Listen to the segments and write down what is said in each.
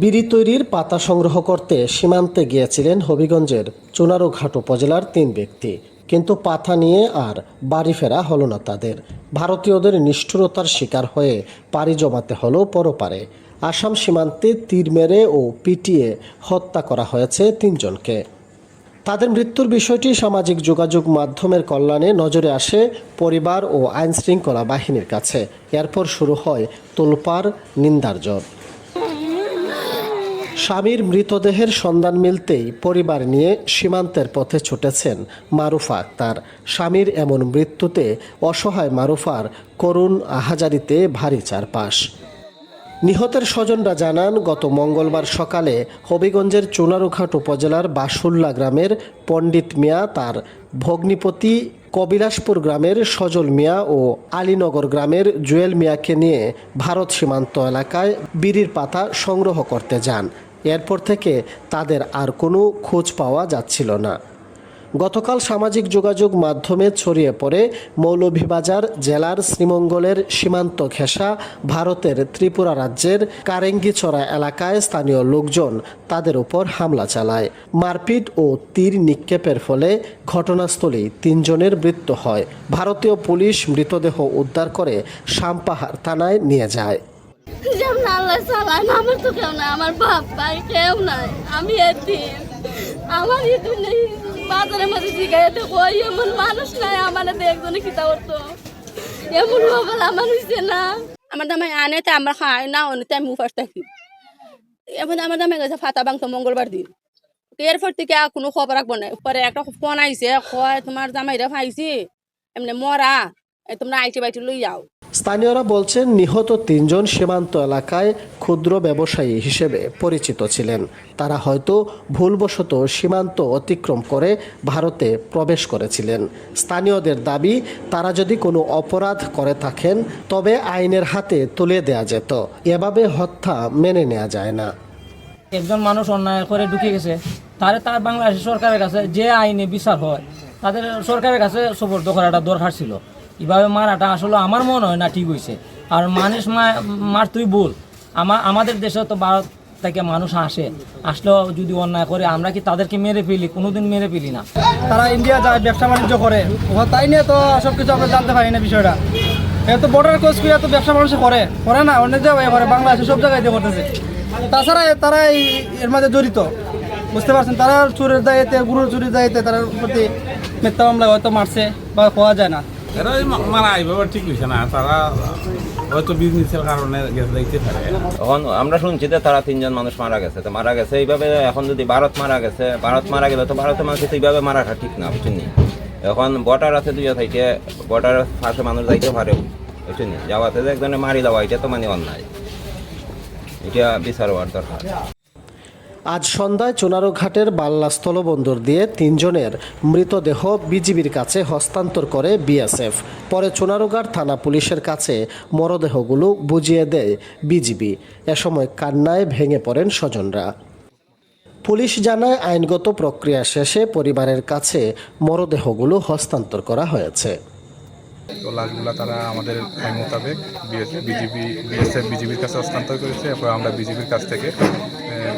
বিড়ি তৈরির পাতা সংগ্রহ করতে সীমান্তে গিয়েছিলেন হবিগঞ্জের চুনারুঘাট উপজেলার তিন ব্যক্তি। কিন্তু পাতা নিয়ে আর বাড়ি ফেরা হলো না তাদের। ভারতীয়দের নিষ্ঠুরতার শিকার হয়ে পাড়ি জমাতে হলো পরপারে। আসাম সীমান্তে তীর মেরে ও পিটিয়ে হত্যা করা হয়েছে তিনজনকে। তাদের মৃত্যুর বিষয়টি সামাজিক যোগাযোগ মাধ্যমের কল্যাণে নজরে আসে পরিবার ও আইনশৃঙ্খলা বাহিনীর কাছে। এরপর শুরু হয় তোলপাড়, নিন্দার জট স্বামীর মৃতদেহের সন্ধান মিলতেই পরিবার নিয়ে সীমান্তের পথে ছুটেছেন মারুফা আক্তার। স্বামীর এমন মৃত্যুতে অসহায় মারুফার করুণ আহাজারিতে ভারী চারপাশ। নিহতের স্বজনরা জানান, গত মঙ্গলবার সকালে হবিগঞ্জের চুনারুঘাট উপজেলার বাসুল্লা গ্রামের পণ্ডিত মিয়া তার ভগ্নিপতি কবিলাসপুর গ্রামের সজল মিয়া ও আলীনগর গ্রামের জুয়েল মিয়াকে নিয়ে ভারত সীমান্ত এলাকায় বিড়ির পাতা সংগ্রহ করতে যান। এরপর থেকে তাদের আর কোনো খোঁজ পাওয়া যাচ্ছিল না। গতকাল সামাজিক যোগাযোগ মাধ্যমে ছড়িয়ে পড়ে মৌলভীবাজার জেলার শ্রীমঙ্গলের সীমান্ত ঘেঁষা ভারতের ত্রিপুরা রাজ্যের কারেঙ্গিচড়া এলাকায় স্থানীয় লোকজন তাদের উপর হামলা চালায়। মারপিট ও তীর নিক্ষেপের ফলে ঘটনাস্থলেই তিনজনের মৃত্যু হয়। ভারতীয় পুলিশ মৃতদেহ উদ্ধার করে সাম্পাহার থানায় নিয়ে যায়। আমার তো কেউ না আমার বাপ ভাই কেউ নাই। আমি আমার দুনিয়ায় বাজারের মধ্যে জিগাইতে কই এমন মানুষ নাই, আমার একজনে খিতা করতো। এমন লোকাল আমার হইছে না। আমার দামে আনে তো আমরা খাই না অনেতে আমি উপাস থাকি। এখন আমার দামে গেছে, ফাতা বাংতো মঙ্গলবার দিন। এরপর থেকে আর কোনো খবর রাখব না। পরে একটা ফোন আইছে, কয়, তোমার জামাইরা পাইছি এমনি মরা তোমরা আইটি বাইটি লই যাও স্থানীয়রা বলছেন, নিহত তিনজন সীমান্ত এলাকায় ক্ষুদ্র ব্যবসায়ী হিসেবে পরিচিত ছিলেন। তারা হয়তো ভুলবশত সীমান্ত অতিক্রম করে ভারতে প্রবেশ করেছিলেন। স্থানীয়দের দাবি, তারা যদি কোনো অপরাধ করে থাকেন, তবে আইনের হাতে তুলে দেয়া যেত। এভাবে হত্যা মেনে নেওয়া যায় না। একজন মানুষ অন্যায় করে ঢুকে গেছে, তারে তার বাংলাদেশ সরকারের কাছে যে আইনে বিচার হয়, তাদের সরকারের কাছে সবর্দ করাটা দরকার ছিল। এভাবে মারাটা আসলে আমার মনে হয় না ঠিক হয়েছে আর মানুষ মার তুই বল আমার আমাদের দেশে তো ভারত থেকে মানুষ আসে। আসলেও যদি অন্যায় করে, আমরা কি তাদেরকে মেরে ফেলি? কোনোদিন মেরে ফেলি না। তারা ইন্ডিয়া যায়, ব্যবসা বাণিজ্য করে। তাই নিয়ে তো সব কিছু আমরা জানতে পারি না বিষয়টা। এত বর্ডার ক্রস করে তো ব্যবসা মানুষ করে। করে না, অন্য জায়গায় করে, বাংলাদেশে সব জায়গায় দিয়ে করতেছে। তাছাড়া তারা এর মাঝে জড়িত। বুঝতে পারছেন? তারা চুরের দায়িত্বে গুরুর চুরির দায়িত্বে তার প্রতি মিথ্যা মামলা হয়তো মারছে বা পাওয়া যায় না। এরা মারা ঠিক হয়েছে না। তারা হয়তো বিজনেসের কারণে দেখতে পারে। এখন আমরা শুনছি যে তারা তিনজন মানুষ মারা গেছে। তো মারা গেছে, এইভাবে এখন যদি ভারত মারা গেছে, ভারত মারা গেলে তো ভারতের মানুষ তো এইভাবে মারাটা ঠিক না, বুঝছেন? এখন বর্ডার আছে দুইয়া থেকে বর্ডার পাশে মানুষ যাইতে পারে বুঝছেন? যাওয়াতে যে একজনে মারি দেওয়া, এটা তো মানে অন্যায়। এটা বিচার হওয়ার দরকার। আজ সন্ধ্যায় চুনারুঘাটের বাল্লা স্থলবন্দর দিয়ে তিনজনের মৃতদেহ বিজিবির কাছে হস্তান্তর করে বিএসএফ। পরে চুনারুঘাট থানা পুলিশের কাছে মরদেহগুলো বুঝিয়ে দেয় বিজিবি। এ সময় কান্নায় ভেঙে পড়েন স্বজনরা। পুলিশ জানায়, আইনগত প্রক্রিয়া শেষে পরিবারের কাছে মরদেহগুলো হস্তান্তর করা হয়েছে। তো লাশগুলো তারা আমাদের আইন মোতাবেক বিএসএফ বিজিবির কাছে হস্তান্তর করেছে। এরপর আমরা বিজিবির কাছ থেকে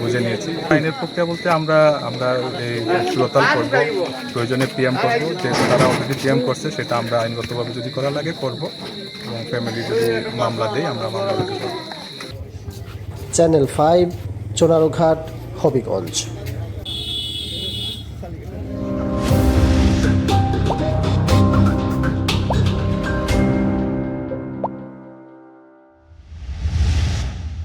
বুঝে নিয়েছি। আইনের প্রক্রিয়া বলতে আমরা আমরা এই সুরতাল করব, প্রয়োজনে পিএম করব যেহেতু তারা অলরেডি পিএম করছে, সেটা আমরা আইনগতভাবে যদি করা লাগে করব, এবং ফ্যামিলি যদি মামলা দেয়, আমরা মামলা চ্যানেল ফাইভ চুনারুঘাট হবিগঞ্জ